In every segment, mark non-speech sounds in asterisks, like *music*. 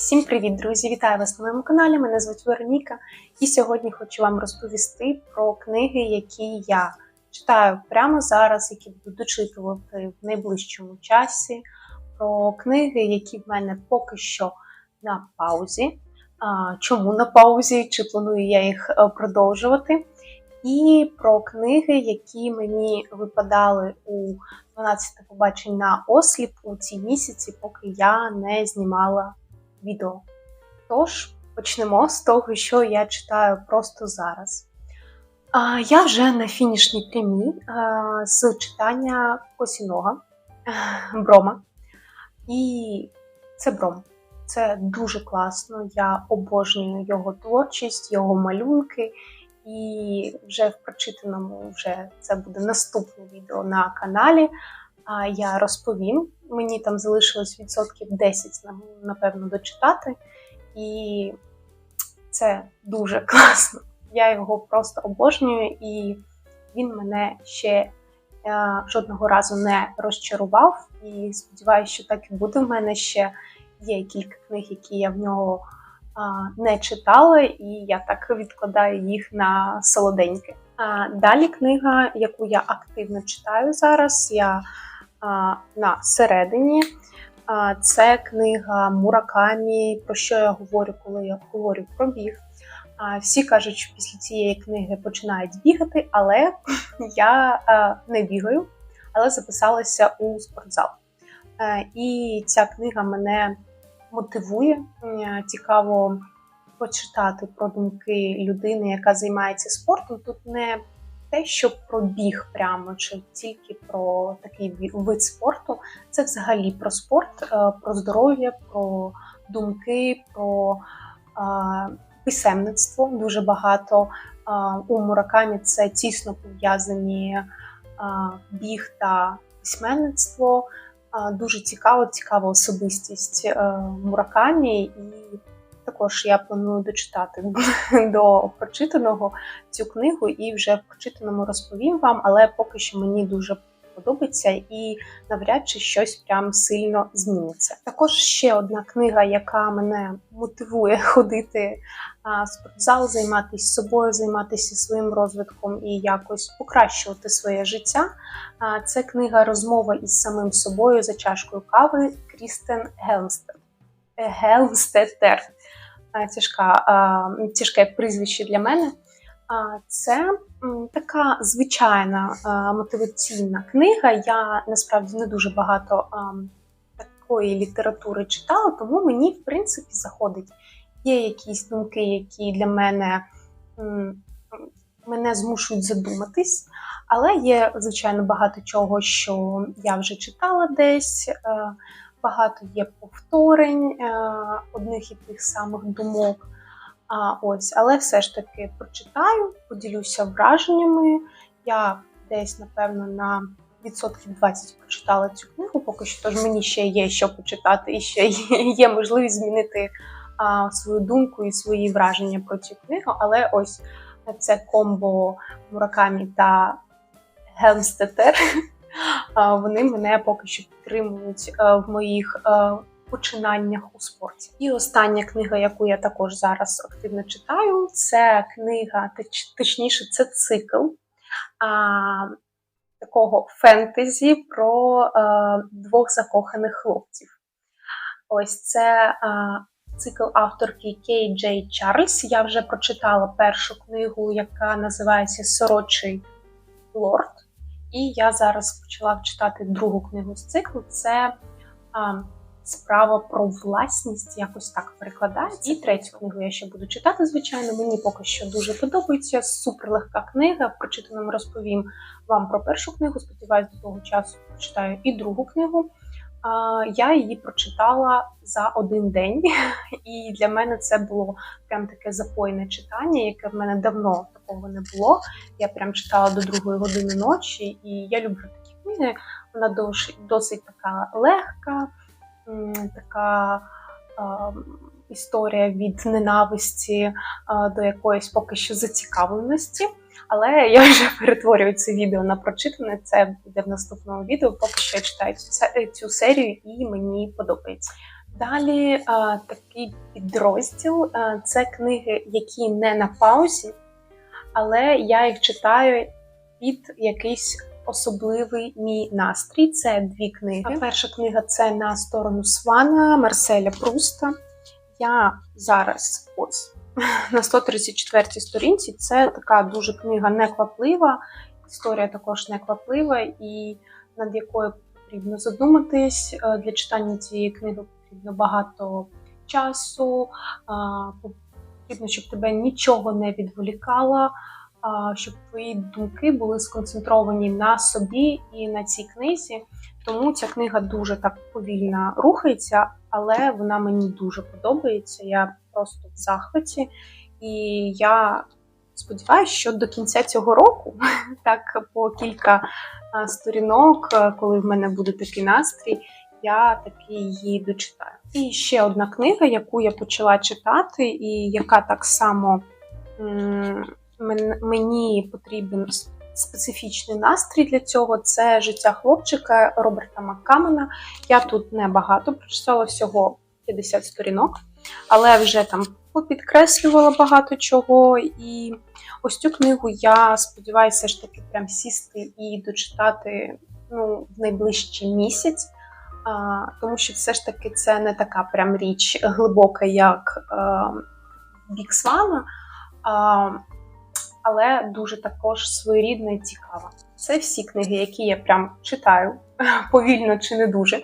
Всім привіт, друзі! Вітаю вас на моєму каналі. Мене звуть Вероніка, і сьогодні хочу вам розповісти про книги, які я читаю прямо зараз, які буду дочитувати в найближчому часі. Про книги, які в мене поки що на паузі. Чому на паузі? Чи планую я їх е, продовжувати? І про книги, які мені випадали у 12 побачень на осліп у ці місяці, поки я не знімала відео. Тож почнемо з того, що я читаю просто зараз. Я вже на фінішній прямій а, з читання Осінога Брома. І це Бром. Це дуже класно. Я обожнюю його творчість, його малюнки. І вже в прочитаному вже це буде наступне відео на каналі. А я розповім. Мені там залишилось відсотків 10, напевно, дочитати. І це дуже *laughs* класно. Я його просто обожнюю, і він мене ще е, жодного разу не розчарував. І сподіваюся, що так і буде. В мене ще є кілька книг, які я в нього не читала, і я так відкладаю їх на солоденьке. А далі книга, яку я активно читаю зараз. я на середині. Це книга Муракамі, про що я говорю, коли я говорю про біг. Всі кажуть, що після цієї книги починають бігати, але *laughs* я не бігаю, але записалася у спортзал. Е, і ця книга мене мотивує. Цікаво почитати про думки людини, яка займається спортом. Тут не те, що про біг прямо чи тільки про такий вид спорту, це взагалі про спорт, е, про здоров'я, про думки, про писемництво. Дуже багато у Муракамі це тісно пов'язані біг та письменництво. Дуже цікаво, цікава особистість е, Муракамі і також я планую дочитати *laughs* до прочитаного цю книгу і вже в прочитаному розповім вам, але поки що мені дуже подобається і навряд чи щось прям сильно зміниться. Також ще одна книга, яка мене мотивує *laughs* ходити в спортзал, займатися собою, займатися своїм розвитком і якось покращувати своє життя. Це книга Розмова із самим собою за чашкою кави Крістен Гелмстед. Гелмстетер тяжка, тяжке прізвище для мене. Це така звичайна мотиваційна книга. Я насправді не дуже багато такої літератури читала, тому мені, в принципі, заходить. Є якісь думки, які для мене мене змушують задуматись, але є, звичайно, багато чого, що я вже читала десь. Багато є повторень е, одних і тих самих думок. А ось, але все ж таки прочитаю, поділюся враженнями. Я десь, напевно, на відсотків 20 прочитала цю книгу, поки що тож мені ще є що почитати, і ще є можливість змінити а, свою думку і свої враження про цю книгу. Але ось це комбо Муракамі та Гелмстетер вони мене поки що підтримують е, в моїх е, починаннях у спорті. І остання книга, яку я також зараз активно читаю, це книга, точніше, це цикл а, такого фентезі про а, е, двох закоханих хлопців. Ось це а, цикл авторки Кей Джей Чарльз. Я вже прочитала першу книгу, яка називається Сорочий лорд. І я зараз почала читати другу книгу з циклу. Це а, справа про власність, якось так перекладається. І третю книгу я ще буду читати, звичайно. Мені поки що дуже подобається. Супер легка книга. Прочитаним розповім вам про першу книгу. Сподіваюсь, до того часу прочитаю і другу книгу. Я її прочитала за один день, *laughs* і для мене це було прям таке запойне читання, яке в мене давно такого не було. Я прям читала до другої години ночі, і я люблю такі книги. Вона досить, така легка, така історія від ненависті до якоїсь поки що зацікавленості. Але я вже *laughs* перетворюю це відео на прочитане. Це буде в наступному відео. Поки що я читаю цю серію і мені подобається. Далі а, такий підрозділ а, це книги, які не на паузі, але я їх читаю під якийсь особливий мій настрій. Це дві книги. Перша книга це на сторону Свана Марселя Пруста. Я зараз ось *laughs* на 134 сторінці. Це така дуже книга некваплива, історія також некваплива, і над якою потрібно задуматись. Е, Для читання цієї книги потрібно багато часу, потрібно, щоб тебе нічого не відволікало, щоб твої думки були сконцентровані на собі і на цій книзі. Тому ця книга дуже так повільно рухається, але вона мені дуже подобається. Я просто в захваті. І я сподіваюся, що до кінця цього року, *laughs* так по кілька сторінок, коли в мене буде такий настрій, я таки її дочитаю. І ще одна книга, яку я почала читати, і яка так само мені потрібен специфічний настрій для цього. Це життя хлопчика Роберта Маккамена. Я тут не багато прочитала всього 50 сторінок, але вже там попідкреслювала багато чого. І ось цю книгу я сподіваюся ж таки прям сісти і дочитати ну, в найближчий місяць. А, тому що все ж таки це не така прям річ глибока, як е, Бік Свана, але дуже також своєрідна і цікава. Це всі книги, які я прям читаю *laughs* повільно чи не дуже.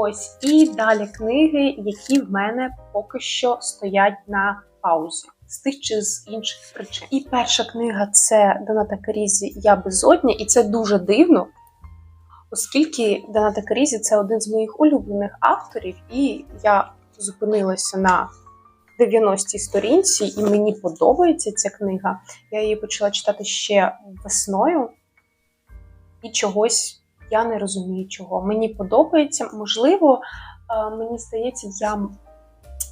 Ось і далі книги, які в мене поки що стоять на паузі з тих чи з інших причин. І перша книга це Доната Карізі Я безодня, і це дуже дивно, оскільки Доната Карізі це один з моїх улюблених авторів, і я зупинилася на 90-й сторінці, і мені подобається ця книга. Я її почала читати ще весною, і чогось я не розумію чого. Мені подобається, можливо, е, мені здається, я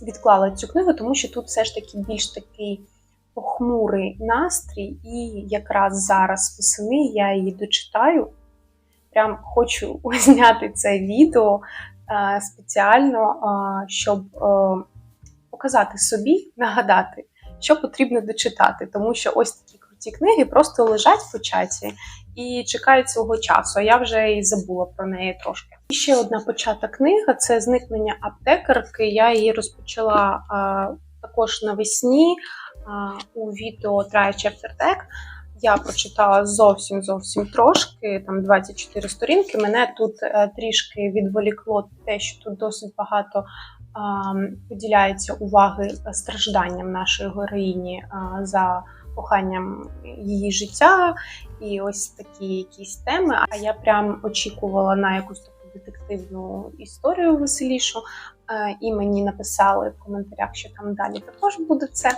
відклала цю книгу, тому що тут все ж таки більш такий похмурий настрій, і якраз зараз восени я її дочитаю. Прям хочу *laughs* зняти це відео е, спеціально, е, щоб показати собі, нагадати, що потрібно дочитати, тому що ось такі круті книги просто лежать в початі і чекають свого часу. Я вже і забула про неї трошки. І ще одна почата книга це зникнення аптекарки. Я її розпочала а, також навесні а, у відео Try Chapter Tech. Я прочитала зовсім зовсім трошки, там 24 сторінки. Мене тут е, трішки відволікло те, що тут досить багато поділяється уваги стражданням нашої героїні за коханням її життя, і ось такі якісь теми. А я прям очікувала на якусь таку детективну історію веселішу, е, і мені написали в коментарях, що там далі також буде це.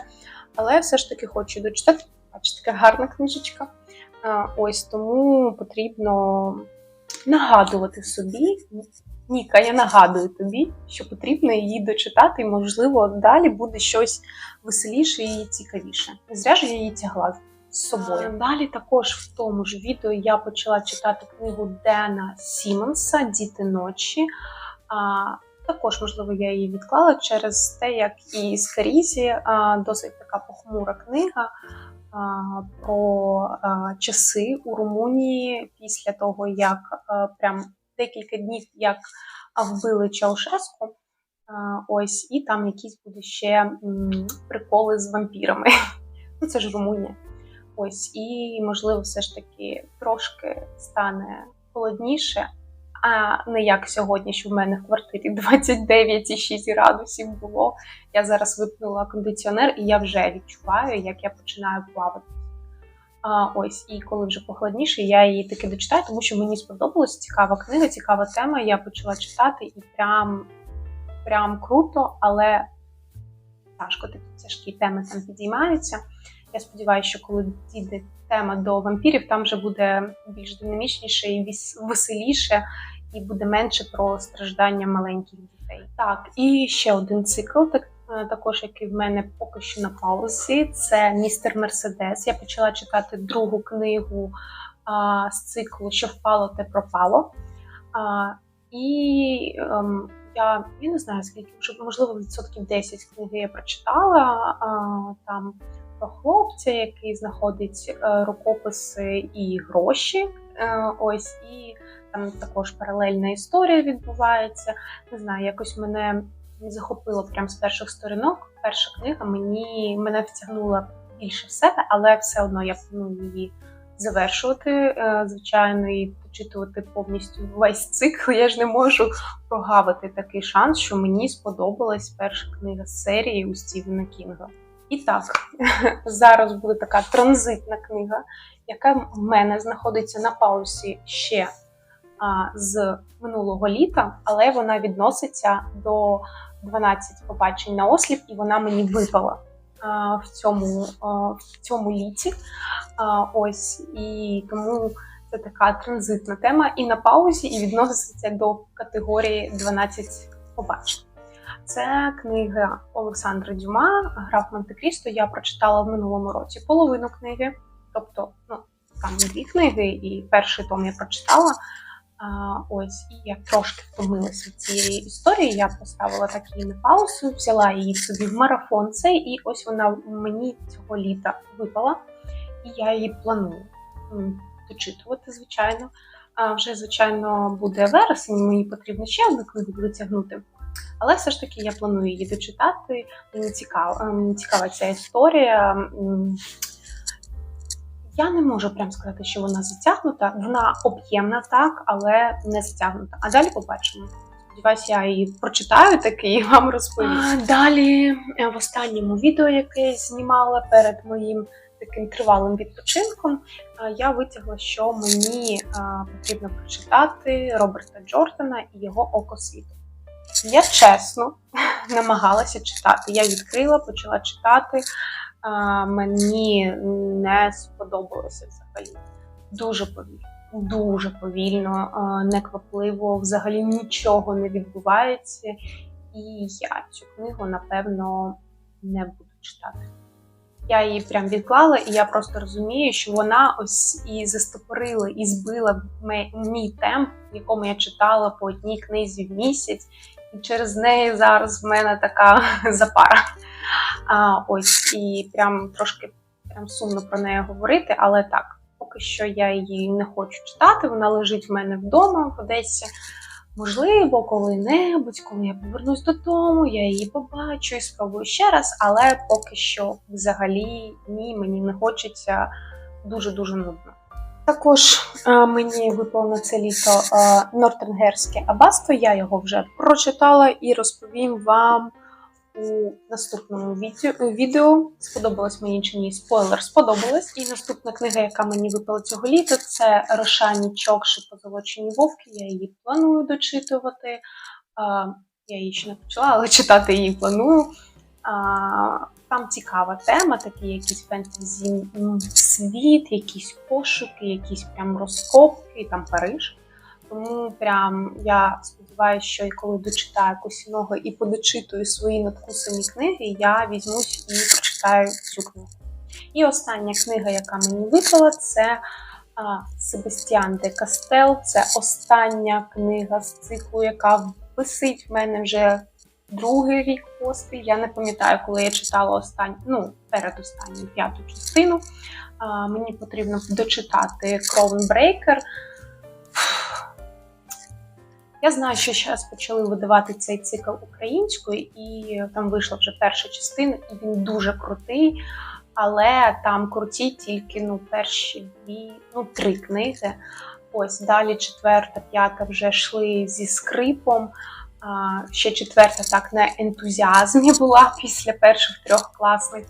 Але все ж таки хочу дочитати. Бачите, така гарна книжечка. Е, Ось тому потрібно нагадувати собі. Ніка, я нагадую тобі, що потрібно її дочитати, і, можливо, далі буде щось веселіше і цікавіше. Не зря ж я її тягла з собою. Далі також в тому ж відео я почала читати книгу Дена Сімонса Діти ночі. А, також, можливо, я її відклала через те, як і з Карізі а, досить така похмура книга про часи у Румунії після того, як прям декілька днів як вбили Чаушеску. Ось, і там якісь будуть ще приколи з вампірами. *laughs* Ну, це ж Румунія. Ось, і можливо, все ж таки трошки стане холодніше, а не як сьогодні, що в мене в квартирі *laughs* 29,6 градусів було. Я зараз випнула кондиціонер, і я вже відчуваю, як я починаю плавати. А, ось, і коли вже похолодніше, я її таки дочитаю, тому що мені сподобалась цікава книга, цікава тема. Я почала читати і прям, прям круто, але тяжко такі тяжкі теми там підіймаються. Я сподіваюся, що коли дійде тема до вампірів, там вже буде більш динамічніше і веселіше, і буде менше про страждання маленьких дітей. Так, і ще один цикл, так, також який в мене поки що на паузі, це Містер Мерседес. Я почала читати другу книгу а, з циклу Що впало, те пропало. А, і ем, я, я не знаю скільки, можливо відсотків 10 книги я прочитала а, там про хлопця, який знаходить е, рукописи і гроші. Е, ось і там також паралельна історія відбувається. Не знаю, якось мене захопило прямо з перших сторінок. Перша книга мені мене втягнула більше в себе, але все одно я планую її завершувати, е, звичайно, і дочитувати повністю весь цикл. Я ж не можу прогавити такий шанс, що мені сподобалась перша книга з серії у Стівена Кінга. І так, *laughs* зараз буде така транзитна книга, яка в мене знаходиться на паузі ще з минулого літа, але вона відноситься до 12 побачень на осліп, і вона мені випала в цьому в цьому літі. Ось і тому це така транзитна тема і на паузі, і відноситься до категорії 12 побачень. Це книга Олександра Дюма, граф Монте-Крісто. Я прочитала в минулому році половину книги, тобто, ну там дві книги, і перший том я прочитала. Ось, і я трошки втомилася від цієї історії. Я поставила так її на паузу, взяла її собі в марафон цей, і ось вона мені цього літа випала, і я її планую дочитувати, звичайно. А вже, звичайно, буде вересень, мені потрібно ще одну книгу витягнути. Але все ж таки я планую її дочитати. Мені цікава, мені цікава ця історія. Я не можу прям сказати, що вона затягнута. Вона об'ємна, так, але не затягнута. А далі побачимо. Сподіваюсь, я її прочитаю таки і вам розповім. Далі, е, в останньому відео, яке знімала перед моїм таким тривалим відпочинком, е, я витягла, що мені е, потрібно прочитати Роберта Джордана і його Око світу. Я чесно *laughs* намагалася читати. Я відкрила, почала читати. Мені не сподобалося взагалі. Дуже повільно, дуже повільно, неквапливо, взагалі нічого не відбувається. І я цю книгу, напевно, не буду читати. Я її прям відклала, і я просто розумію, що вона ось і застопорила, і збила мій темп, в якому я читала по одній книзі в місяць, і через неї зараз в мене така *laughs* запара. А, Ось і прям трошки прям сумно про неї говорити, але так, поки що я її не хочу читати. Вона лежить в мене вдома в Одесі. Можливо, коли-небудь, коли я повернусь додому, я її побачу і спробую ще раз, але поки що взагалі ні, мені не хочеться дуже-дуже нудно. Також е, мені на це літо е, Нортенгерське аббатство, я його вже прочитала і розповім вам у наступному відео. Сподобалось мені чи ні спойлер, сподобалось. І наступна книга, яка мені випала цього літа, це Рошані Чокши позолочені вовки. Я її планую дочитувати. Я її ще не почала, але читати її планую. Там цікава тема, такі якісь фентезі світ, якісь пошуки, якісь прям розкопки, там Париж. Тому прям я сподіваюся, що і коли дочитаю Косіного і подочитую свої надкусані книги, я візьмусь і прочитаю цю книгу. І остання книга, яка мені випала, це Себастьян де Кастел. Це остання книга з циклу, яка висить в мене вже другий рік поспіль. Я не пам'ятаю, коли я читала останню, ну, передостанню п'яту частину. А, мені потрібно дочитати Кровенбрейкер. Я знаю, що зараз почали видавати цей цикл українською, і там вийшла вже перша частина, і він дуже крутий. Але там круті тільки ну, перші дві, ну, три книги. Ось далі четверта, п'ята вже йшли зі скрипом. А, ще четверта так на ентузіазмі була *laughs* після перших трьох класних.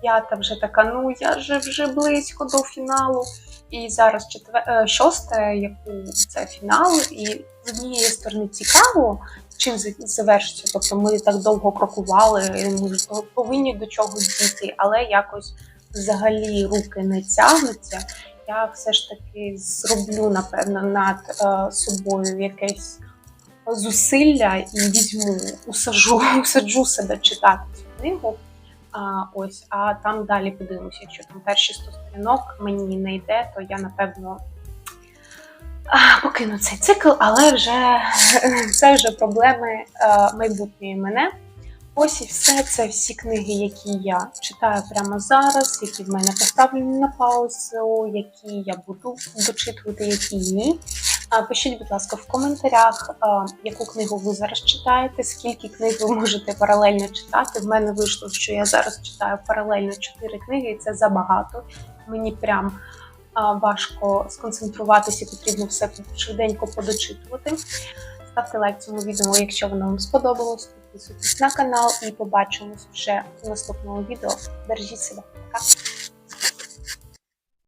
П'ята вже така, ну я вже вже близько до фіналу. І зараз четвер... шоста, яку це фінал, і з однієї сторони цікаво, чим завершиться. Тобто ми так довго крокували, ми повинні до чогось дійти, але якось взагалі руки не тягнуться. Я все ж таки зроблю, напевно, над е, собою якесь зусилля і візьму, усаджу, *laughs* усаджу себе читати цю книгу. А, Ось, а там далі подивимося, якщо там перші 100 сторінок мені не йде, то я напевно покину цей цикл, але вже *laughs* це вже проблеми майбутньої мене. Ось і все. Це всі книги, які я читаю прямо зараз, які в мене поставлені на паузу, які я буду дочитувати, які ні. Пишіть, будь ласка, в коментарях, яку книгу ви зараз читаєте, скільки книг ви можете паралельно читати. В мене вийшло, що я зараз читаю паралельно 4 книги, і це забагато. Мені прям важко сконцентруватися, потрібно все швиденько подочитувати. Ставте лайк цьому відео, якщо воно вам сподобалось. Підписуйтесь на канал і побачимось вже в наступному відео. Бережіть себе. Пока!